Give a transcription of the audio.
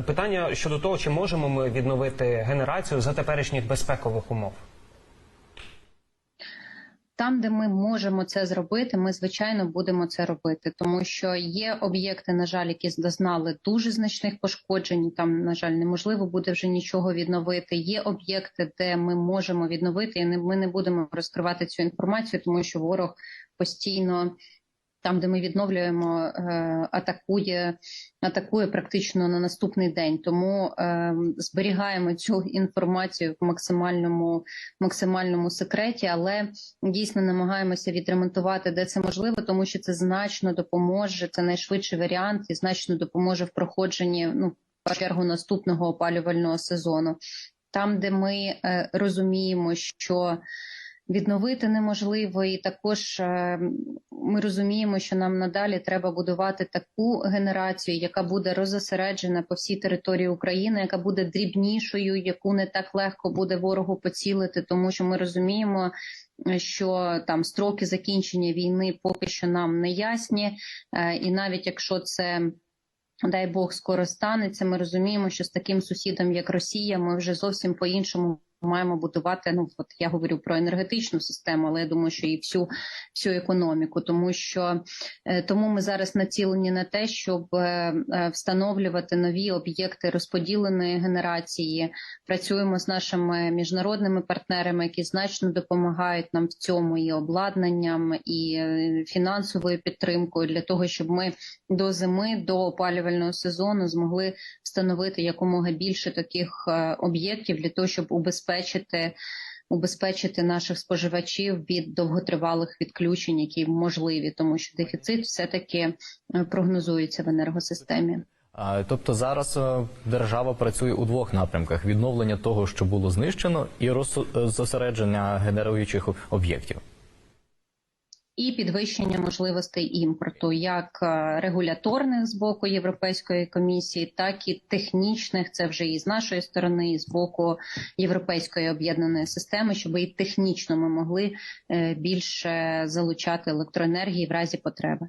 Питання щодо того, чи можемо ми відновити генерацію за теперішніх безпекових умов. Там, де ми можемо це зробити, ми звичайно будемо це робити, тому що є об'єкти, на жаль, які зазнали дуже значних пошкоджень. Там, на жаль, неможливо буде вже нічого відновити. Є об'єкти, де ми можемо відновити, і ми не будемо розкривати цю інформацію, тому що ворог постійно. Там, де ми відновлюємо, е, атакує, атакує практично на наступний день. Тому е, зберігаємо цю інформацію в максимальному максимальному секреті, але дійсно намагаємося відремонтувати, де це можливо, тому що це значно допоможе. Це найшвидший варіант і значно допоможе в проходженні ну в чергу наступного опалювального сезону. Там, де ми е, розуміємо, що відновити неможливо, і також е, ми розуміємо, що нам надалі треба будувати таку генерацію, яка буде розосереджена по всій території України, яка буде дрібнішою, яку не так легко буде ворогу поцілити, тому що ми розуміємо, що там строки закінчення війни поки що нам не ясні, Е, і навіть якщо це дай Бог скоро станеться, ми розуміємо, що з таким сусідом, як Росія, ми вже зовсім по-іншому. Маємо будувати. Ну от я говорю про енергетичну систему, але я думаю, що і всю всю економіку, тому що е, тому ми зараз націлені на те, щоб е, е, встановлювати нові об'єкти розподіленої генерації. Працюємо з нашими міжнародними партнерами, які значно допомагають нам в цьому і обладнанням, і фінансовою підтримкою для того, щоб ми до зими, до опалювального сезону змогли встановити якомога більше таких об'єктів для того, щоб убезпечити убезпечити наших споживачів від довготривалих відключень, які можливі, тому що дефіцит все таки прогнозується в енергосистемі. Тобто зараз е, держава працює у двох напрямках: відновлення того, що було знищено, і роз- е, генеруючих об'єктів. І підвищення можливостей імпорту, як е, регуляторних з боку Європейської комісії, так і технічних. Це вже і з нашої сторони, і з боку Європейської об'єднаної системи, щоб і технічно ми могли е, більше залучати електроенергії в разі потреби.